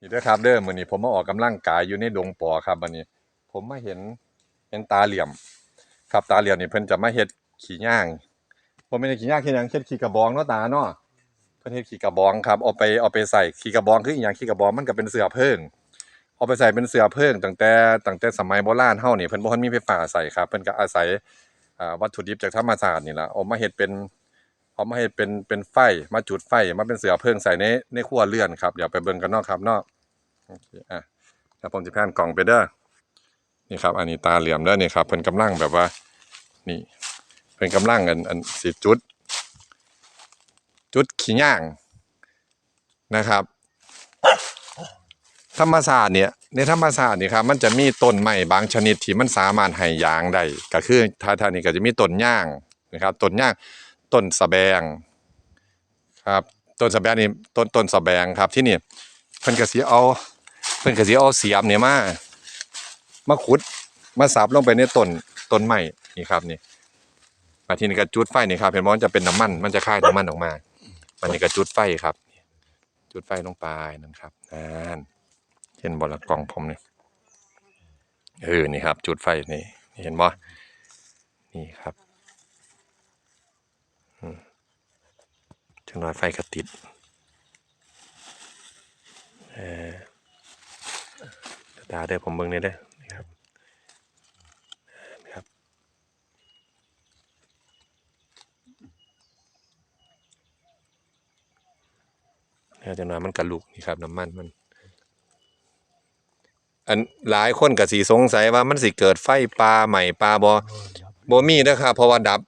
นี่เด้อครับเด้อมื้อนี้ผมมาออกกำลังกายอยู่ในดงปอครับบัดนี้ ผมมาเห็นเห็นตาเหลี่ยม ครับตาเหลี่ยมนี่เพิ่นจะมาเฮ็ดขี้ย่างบ่แม่นขี้ย่างเฮ็ดหยังเฮ็ดขี้กระบองเนาะตาเนาะเพิ่นเฮ็ดขี้กระบองครับเอาไปเอาไปใส่ขี้กระบองคืออีหยังขี้กระบองมันก็เป็นเสื้อเพิ่งเอาไปใส่เป็นเสื้อเพิ่งตั้งแต่ตั้งแต่สมัยโบราณเฮานี่เพิ่นบ่ทันมีไฟฟ้าใส่ครับเพิ่นก็อาศัยอ่าวัตถุดิบจากธรรมชาตินี่ล่ะเอามาเฮ็ดเป็น เอามาเฮ็ดเป็นเป็นไฟมาจุดไฟมาเป็นเสือเพิงใส่ในในครัวเรือนครับเดี๋ยวไปเบิ่งกันนาะครับนาะโอเคอะเดี๋ยวผมจะแพนกล่องไปเด้อนี่ครับอันนี้ตาเหลี่ยมเด้อนี่ครับเพิ่นกำลังแบบว่า นี่เพิ่นกำลังอันอันสิจุด จุดขี้ย่างนะครับ ธรรมศาสตร์เนี่ยในธรรมศาสตร์นี่ครับมันจะมีต้นไม้บางชนิดที่มันสามารถให้ยางได้ก็คือถ้าท่านี้ก็จะมีต้นย่างนะครับต้นย่าง ต้นสะแบงครับต้นสะแบงนี่ต้นต้นสะแบงครับที่นี่เพิ่นก็สิเอาเพิ่นก็สิเอาเสียมเนี่ยมามาขุดมาสับลงไปในต้นต้นไม้นี่ครับนี่มาทีนี้ก็จุดไฟนี่ครับเห็นมันจะเป็นน้ำมันมันจะคายน้ำมันออกมามันนี่ก็จุดไฟครับ จุดไฟลงไปนั่นครับนั่นเห็นบ่ละกล่องผมนี่เออนี่ครับ จุดไฟนี่เห็นบ่นี่ครับอืม จังน้อยไฟก็ติดเออตาเด้อผมเบิ่งนี่เด้อนี่ครับนี่ครับ เนี่ยจังหวะมันกระลุกนี่ครับน้ำมันมัน อันหลายคนก็สิสงสัยว่ามันสิเกิดไฟป่าใหม่ป่าบ่บ่มีนะครับเพราะว่าดับ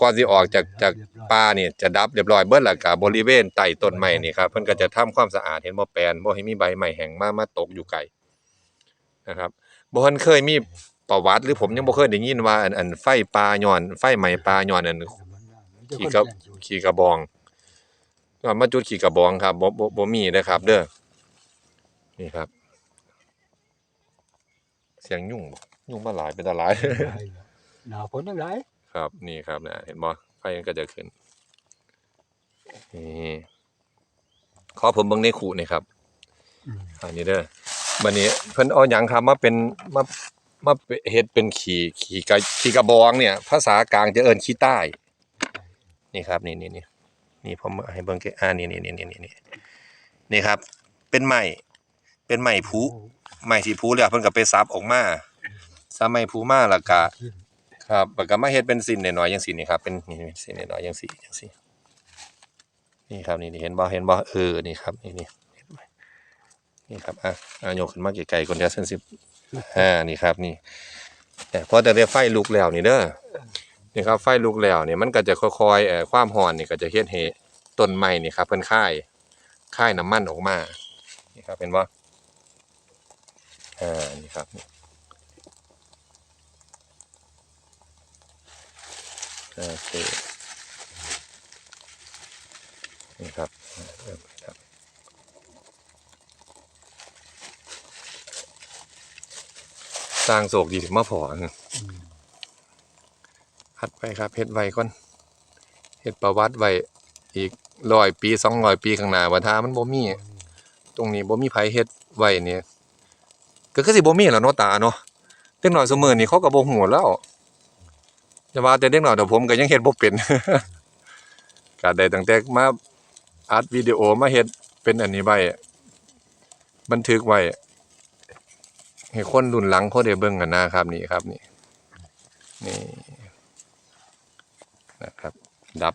ก่อนสิออกจากจากป่านี่จะดับเรียบร้อยเบิดแล้วก็บริเวณใต้ต้นไม้นี่ครับเพิ่นก็จะทำความสะอาดเห็นบ่แปลนบ่ให้มีใบไม้แห้งมามาตกอยู่ไกลนะครับบ่ทันเคยมีประวัติหรือผมยังบ่เคยได้ยินว่าอันอันไฟป่าย้อนไฟไหม้ป่าย้อนอันขี่กระขี่กระบองก็มาจุดขี่กระบองครับบ่บ่บ่มีเด้อครับ เด้อนี่ครับ เสียงยุ่งบ่ยุ่งมาหลายเป็นตาหลายหนาวฝนทั้งหลาย ครับนี่ครับนะเห็นบ่ไฟมันก็จะขึ้นนี่ขอผมเบิ่งในขู่นี่ครับอืมอันนี้เด้อบัดนี้เพิ่นเอาหยังครับมาเป็นมามาเฮ็ดเป็นขี่ขี่กระขี่กระบองเนี่ย ภาษากลางจะเอิ้นขี้ใต้ นี่ครับ นี่นี่นี่นี่ผมให้เบิ่งแค่อ่านี่นี่นี่นี่นี่นี่ครับ เป็นไม้เป็นไม้ผูไม้ที่ผูแล้วเพิ่นก็ไปซับออกมาซับไม้ผูมาแล้วก็ ครับแล้วก็มาเฮ็ดเป็นสิ้นน้อยๆจังซี่นี่ครับเป็นนี่สิ้นน้อยๆจังซี่จังซี่นี่ครับนี่ๆเห็นบ่เห็นบ่เออนี่ครับนี่นี่นี่ครับอะอะยกขึ้นมาไกลๆก่อนเดี๋ยวเส้นสิบอ่านี่ครับนี่แต่พอแต่ได้ไฟลุกแล้วนี่เด้อนี่ครับไฟลุกแล้วนี่มันก็จะค่อยๆเอ่อความร้อนนี่ก็จะเฮ็ดให้ต้นไม้นี่ครับเพิ่นค่ายค่ายน้ำมันออกมานี่ครับเห็นบ่อ่านี่ครับ โอเคนี่ครับเริ่มครับสร้างโศกดีถึงมาพอนะหัดไปครับเฮ็ดไว้ก่อนเฮ็ดประวัติไว้อีกร้อยปีสองร้อยปีข้างหน้าว่าถ้ามันบ่มี ตรงนี้บ่มีไผเฮ็ดไว้เนี่ยก็คือสิบ่มีแหล้วเนาะตาเนาะเด็กน้อยซุมื้อนี้เขาก็บ่ฮู้แล้ว จะว่าแต่เด็กหน้อยแต่ผมก็ยังเฮ็ดบ่เป็นก็ได้ตั้งแต่มาอัดวิดีโอมาเฮ็ดเป็นอันนี้ไว้บันทึกไว้ให้คนรุ่นหลังเขาได้เบิ่งกันนะครับนี่ครับนี่นี่นะครับ ดับ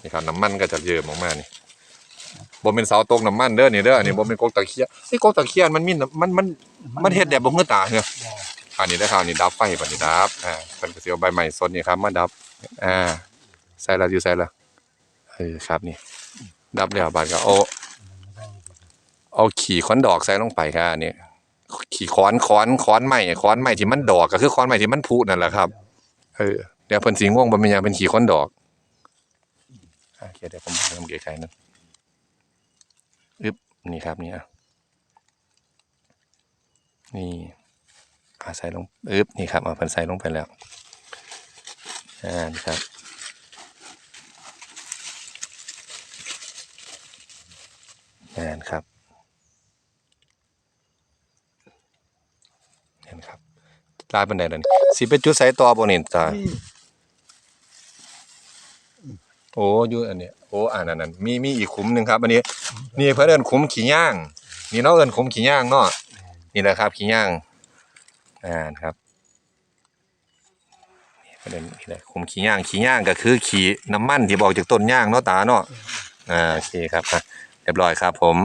นี่ครับน้ำมันก็จะเยิ้มออกมานี่บ่เป็นเสาตกน้ำมันเด้อนี่เด้ออันนี้บ่เป็นกกตะเคียนไอ้กกตะเคียนมันมีน้ำมันมันมันเฮ็ดแบบบ่ฮือตาเหรอ อันนี้ได้ครับอันนี้ดับไฟบัดนี้ดับอ่าเป็นกระเสียวใบใหม่สดนี่ครับมาดับอ่าใส่และอยู่ใส่และเออครับนี่ ดับแล้วบาดก็เอาเอาขี่ค้อนดอกใส่ลงไปครับอันนี้ขี่ค้อนค้อนค้อนใหม่ค้อนใหม่ที่มันดอกก็คือค้อนใหม่ที่มันพุนั่นแหละครับเออเดี๋ยวเพิ่นสิงวงบ่แม่นยังเป็นขี่ค้อนดอกอ่าโอเคเดี๋ยวผมทำเก๋ไก่นั่นอึบนี่ครับนี่อะนี่ เอาใส่ลงอึ๊บนี่ครับเอาพันใส่ลงไปแล้วอ่านครับงานครับเห็นครับลายเป็นไดนั่นสิเป็นจุดใส่ต่อบนนี่ตาโอ้ยอันเนี้ยโอ้อันนั้นนั้นมีมีอีกคุ้มหนึ่งครับอันนี้นี่เพื่อนคุ้มขี่ย่าง นี่น้องเอินคุ้มขี่ย่างเนาะนี่แหละครับขี่ย่าง อ่านครับประเพิ่นเอิ้นนี่แหละขุมขี้ย่างขี้ย่างก็คือขี้น้ำมันที่บอกจากต้นย่างเนาะตาเนาะอ่าโอเคครับอะเรียบร้อยครับผม